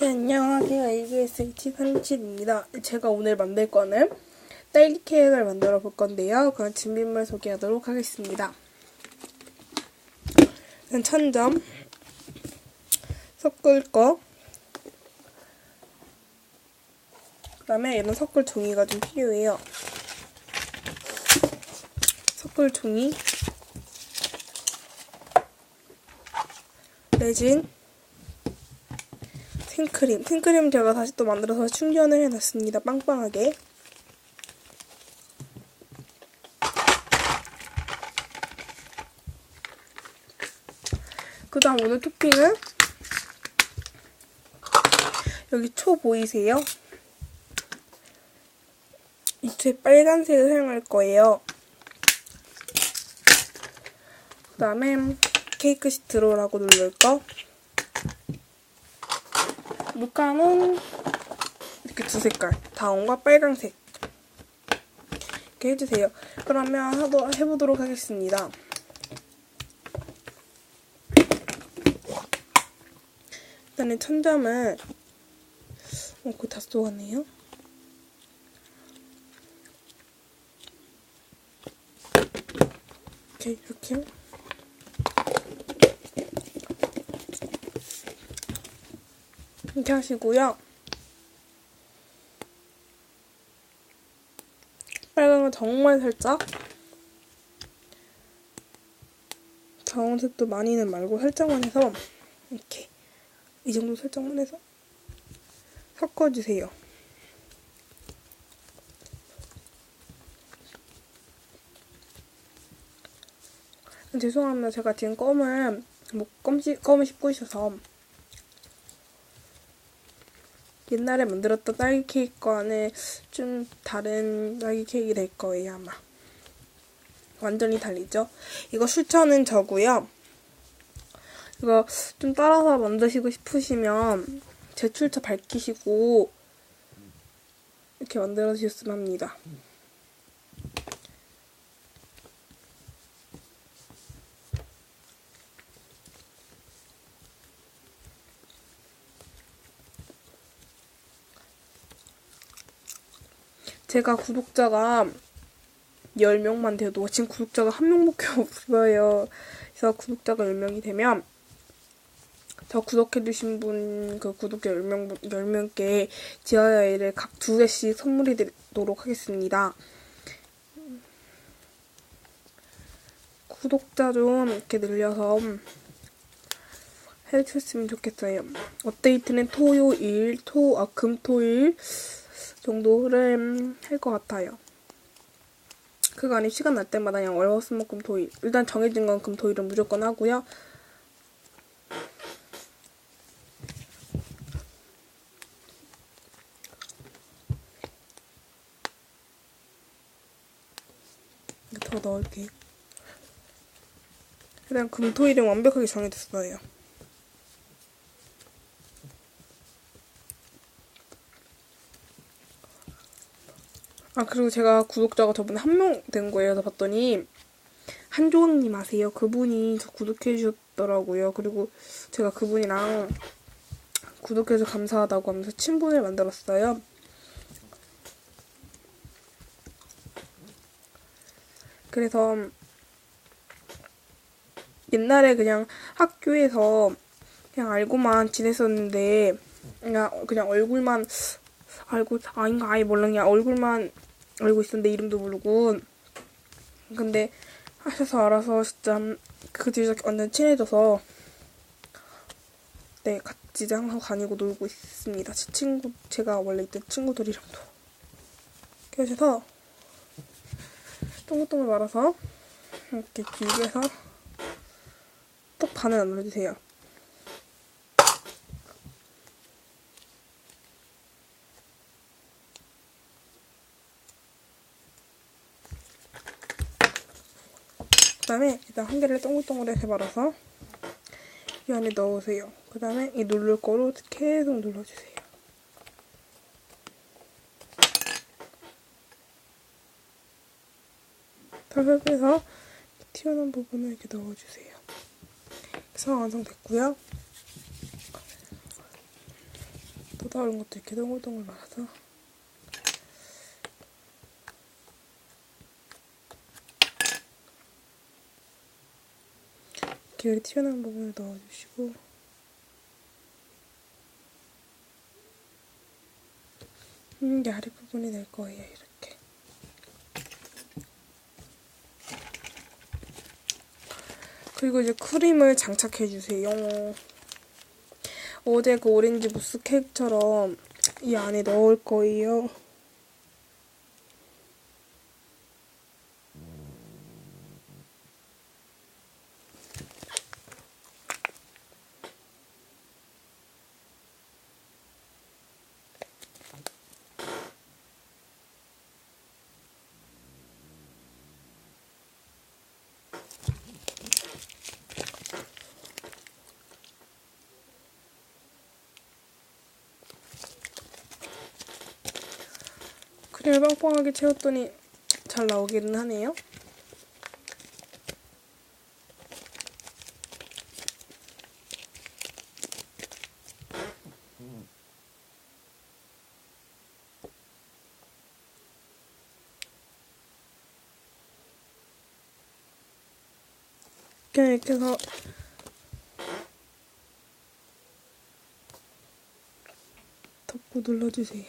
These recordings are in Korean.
네, 안녕하세요. ABSH 37입니다. 제가 오늘 만들 거는 딸기 케이크를 만들어 볼 건데요. 그럼 준비물 소개하도록 하겠습니다. 일단 천점, 섞을 거, 그 다음에 이런 섞을 종이가 좀 필요해요. 섞을 종이, 레진, 생크림. 생크림 제가 다시 또 만들어서 충전을 해놨습니다. 빵빵하게. 그 다음 오늘 토핑은 여기 초 보이세요? 이초에 빨간색을 사용할 거예요. 그 다음에 케이크 시트로라고 누를 거. 물감은 이렇게 두 색깔. 다운과 빨강색. 이렇게 해주세요. 그러면 하도, 해보도록 하겠습니다. 일단은 천점을 어, 거의 다 쏘갔네요. 이렇게 이렇게 이렇게 하시고요. 빨강은 정말 살짝 자홍색도 많이는 말고 살짝만 해서 이렇게 이 정도 살짝만 해서 섞어주세요. 죄송합니다. 제가 지금 껌을 뭐 껌, 껌을 씹고 있어서 옛날에 만들었던 딸기 케이크와는 좀 다른 딸기 케이크 될 거예요, 아마. 완전히 달리죠? 이거 추천은 저고요. 이거 좀 따라서 만드시고 싶으시면 제출처 밝히시고 이렇게 만들어 주셨으면 합니다. 제가 구독자가 10명만 돼도 지금 구독자가 한 명밖에 없어요. 그래서 구독자가 10명이 되면 저 구독해주신 분, 그 구독자 10명, 10명께 지하야이를 각 두 개씩 선물해 드리도록 하겠습니다. 구독자 좀 이렇게 늘려서 해주셨으면 좋겠어요. 업데이트는 토요일, 토, 아, 금, 토일 정도를 할 것 같아요. 그거 아니 시간 날 때마다 그냥 월화수목금 토일 일단 정해진 건 금 토일은 무조건 하고요. 더 넣을게요. 일단 금토일은 완벽하게 정해졌어요. 아 그리고 제가 구독자가 저번에 한 명 된 거예요. 봤더니 한조왕님 아세요? 그분이 저 구독해 주셨더라고요. 그리고 제가 그분이랑 구독해서 감사하다고 하면서 친분을 만들었어요. 그래서 옛날에 그냥 학교에서 그냥 알고만 지냈었는데 그냥 그냥 얼굴만 알고 아닌가 아예 몰라 그냥 얼굴만 알고 있었는데 이름도 모르고. 근데 하셔서 알아서 진짜 그 뒤에서 완전 친해져서 네 같이 항상 다니고 놀고 있습니다. 제 친구 제가 원래 있던 친구들이랑도. 그래서 동글동글 말아서 이렇게 길게 해서 또 반을 안 넣어주세요 다음에 일단 한 개를 동글동글하게 말아서 이 안에 넣으세요. 그 다음에 이 누를 거로 계속 눌러주세요. 살살 빼서 튀어나온 부분을 이렇게 넣어주세요. 그래서 완성됐고요. 다른 것도 이렇게 동글동글 말아서 여기 튀어나온 부분을 넣어주시고. 음, 이게 아랫부분이 될 거예요 이렇게. 그리고 이제 크림을 장착해 주세요. 어제 그 오렌지 무스 케이크처럼 이 안에 넣을 거예요 크림을 빵빵하게 채웠더니 잘 나오기는 하네요. 그냥 이렇게 해서 덮고 눌러주세요.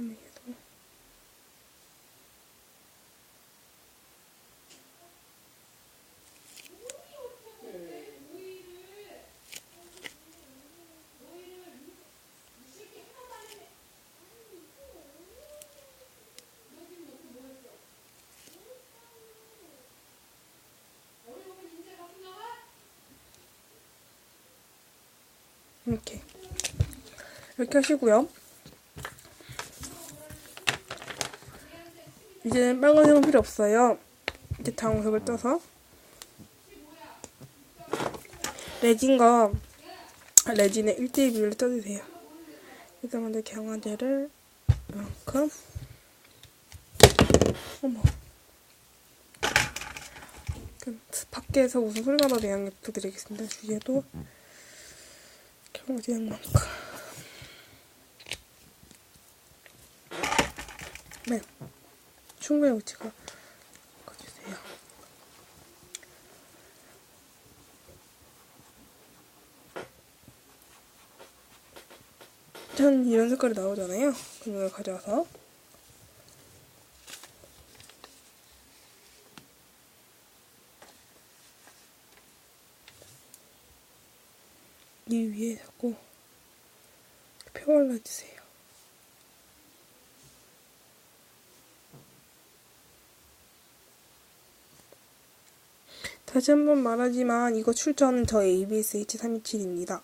그다음에 얘도 이렇게 이렇게 하시고요. 이제는 빨간색은 필요 없어요. 이제 다홍색을 떠서 레진과 레진의 1대1 비율로 떠주세요. 일단 먼저 경화제를 이만큼 어머 그럼 밖에서 무슨 소리가 나도 양해 부탁드리겠습니다. 주위에도 경화제 양만큼 네. 충분히 위치가 바꿔주세요. 전 이런 색깔이 나오잖아요. 그럼 이걸 가져와서 이 위에 자꾸 펴발라주세요. 다시 한번 말하지만 이거 출처는 저 ABS-H327입니다.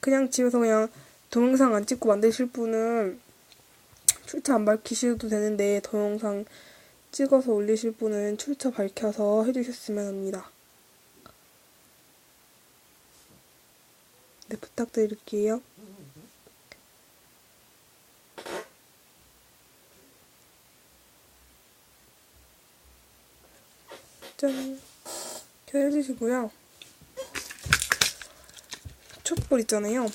그냥 집에서 그냥 동영상 안 찍고 만드실 분은 출처 안 밝히셔도 되는데 동영상 찍어서 올리실 분은 출처 밝혀서 해주셨으면 합니다. 네, 부탁드릴게요. 짠. 이렇게 해주시고요. 촛불 있잖아요.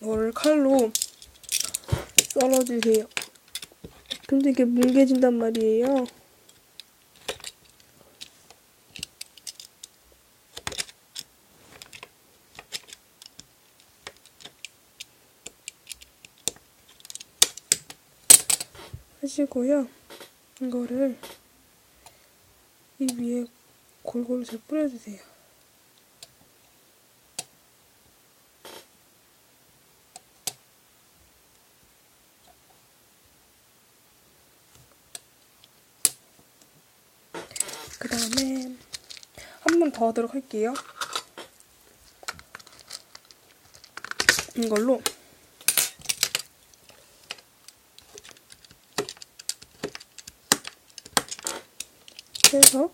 이거를 칼로 썰어주세요. 근데 이게 뭉개진단 말이에요. 하시고요. 이거를 이 위에 골고루 잘 뿌려주세요. 그 다음에 한 번 더 하도록 할게요. 이걸로 해서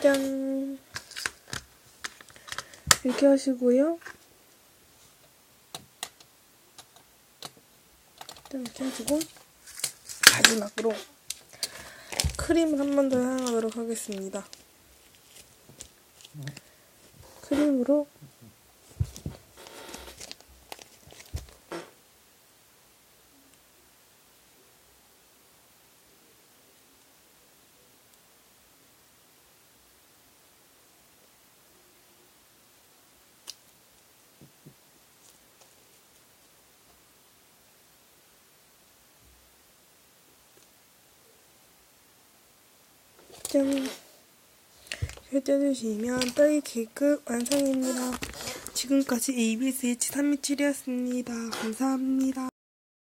짠 이렇게 하시고요. 하시고, 마지막으로 크림을 한 번 더 사용하도록 하겠습니다. 크림으로 짠. 펼쳐주시면 딸기 케이크 완성입니다. 지금까지 ABSH 327이었습니다. 감사합니다.